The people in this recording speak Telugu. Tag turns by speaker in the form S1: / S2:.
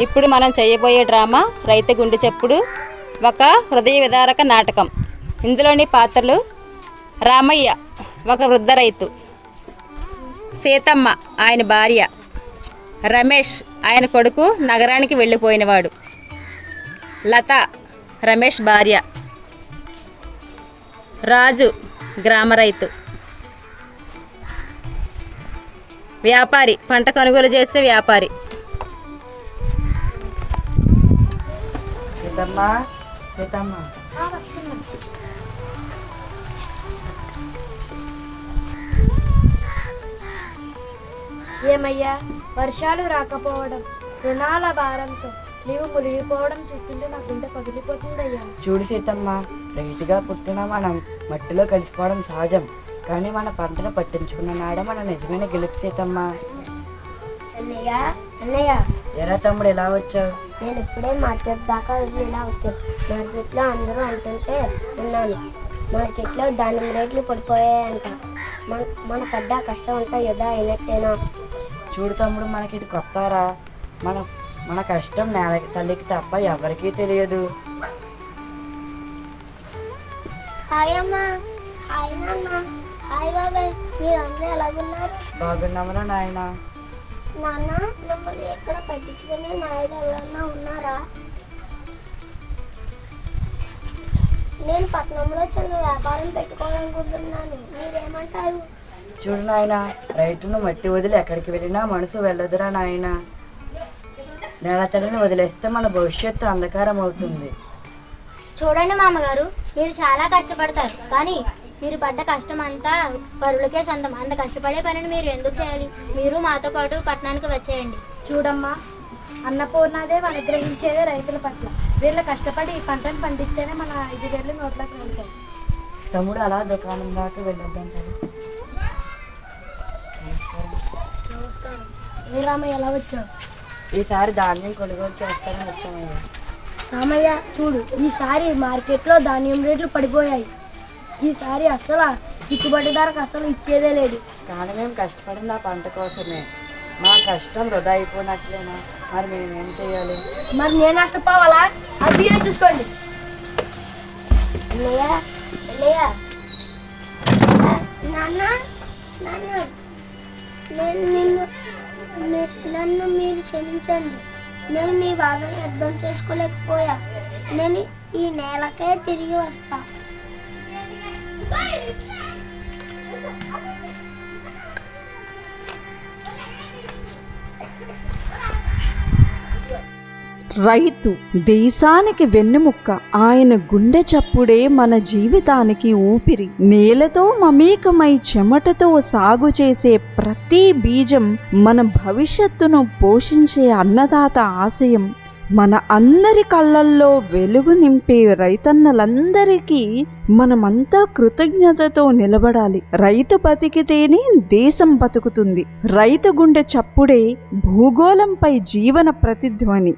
S1: ఇప్పుడు మనం చేయబోయే డ్రామా రైతు గుండె చెప్పుడు ఒక హృదయ విదారక నాటకం. ఇందులోని పాత్రలు రామయ్య ఒక వృద్ధ రైతు. సీతమ్మ ఆయన భార్య. రమేష్ ఆయన కొడుకు నగరానికి వెళ్ళిపోయినవాడు. లత రమేష్ భార్య. రాజు గ్రామ రైతు. వ్యాపారి పంట కొనుగోలు చేసే వ్యాపారి.
S2: సీతమ్మ సీతమ్మ
S3: ఏమయ్యా వర్షాలు రాకపోవడం రుణాల భారంతో నీవు మునిగిపోవడం చూస్తుంటే నా గుండె పగిలిపోతుందయ్యా.
S2: చూడు సీతమ్మ రైతుగా పుట్టిన మనం మట్టిలో కలిసిపోవడం సహజం. కానీ మన పంటను పట్టించుకున్న నాడ మన నిజమైన గెలుపు సీతమ్మ.
S3: అన్నయ్య అన్నయ్య.
S2: ఎరా తమ్ముడు ఎలా వచ్చావు?
S3: నేను ఇప్పుడే మార్కెట్ దాకా వెళ్ళి ఇలా వచ్చాను మార్కెట్లో అందరూ అంటుంటే విన్నాను. మార్కెట్లో దానిమ్మ రేట్లు పడిపోయాయంట. మన మన పడ్డ కష్టం అంతా ఎదా అయినట్టేనా?
S2: చూడు తమ్ముడు మనకి ఇది కొత్తరా? మన మన కష్టం నేలకి తల్లికి తప్ప ఎవరికీ తెలియదు.
S3: హాయ్ అమ్మా. హాయ్ నాన్న. హాయ్ బాబాయ్. మీరందరూ ఎలాగున్నారు?
S2: బాగున్నామురా నాయన.
S3: నాన్న పట్నంలో చిన్న వ్యాపారం పెట్టుకోవాలనుకుంటున్నాను. మీరేమంటారు?
S2: చూడు నాయన రైతును మట్టి వదిలి ఎక్కడికి వెళ్ళినా మనసు వెళ్ళదురా నాయన. నేల తల్లిని వదిలేస్తే మన భవిష్యత్తు అంధకారం అవుతుంది.
S4: చూడండి మామగారు మీరు చాలా కష్టపడతారు కానీ మీరు పడ్డ కష్టం అంతా పరులకే సొంతం. అంత కష్టపడే పనిని మీరు ఎందుకు చేయాలి? మీరు మాతో పాటు పట్టణానికి వచ్చేయండి.
S3: చూడమ్మా అన్నపూర్ణాదేవి అనుగ్రహించేదే రైతుల పట్ల. వీళ్ళు కష్టపడి ఈ పంటను పండిస్తేనే మన ఐదు వేలు నోట్లోకి వెళ్తాయి.
S2: తమ్ముడు అలా దుకాణం దాకా వెళ్ళొద్దంటారు
S3: రామయ్య ఎలా వచ్చావు?
S2: ఈసారి ధాన్యం కొనుగోలు చేస్తారని వచ్చామయ్యా
S3: రామయ్య చూడు ఈసారి మార్కెట్లో ధాన్యం రేట్లు పడిపోయాయి. ఈసారి అసలు గిట్టుబాటు ధరకు అసలు ఇచ్చేదే లేదు.
S2: కానీ మేము కష్టపడింది ఆ పంట కోసమే. మా కష్టం వృధా అయిపోయినట్లేనా మరి మేమేం చేయాలి?
S3: మరి నేను నష్టపోవాలా అది మీరే చూసుకోండి. అన్నయ్య అన్నయ్య. నాన్న నాన్న. నేను నిన్ను నన్ను మీరు క్షమించండి. నేను మీ బాధని అర్థం చేసుకోలేకపోయా. నేను ఈ నేలకే తిరిగి వస్తా.
S5: రైతు దేశానికి వెన్నెముక్క ఆయన గుండె చప్పుడే మన జీవితానికి ఊపిరి. నేలతో మమేకమై చెమటతో సాగు చేసే ప్రతి బీజం మన భవిష్యత్తును పోషించే అన్నదాత ఆశయం. మన అందరి కళ్ళల్లో వెలుగు నింపే రైతన్నలందరికీ మనమంతా కృతజ్ఞతతో నిలబడాలి. రైతు బతికితేనే దేశం బతుకుతుంది. రైతు గుండె చప్పుడే భూగోళంపై జీవన ప్రతిధ్వని.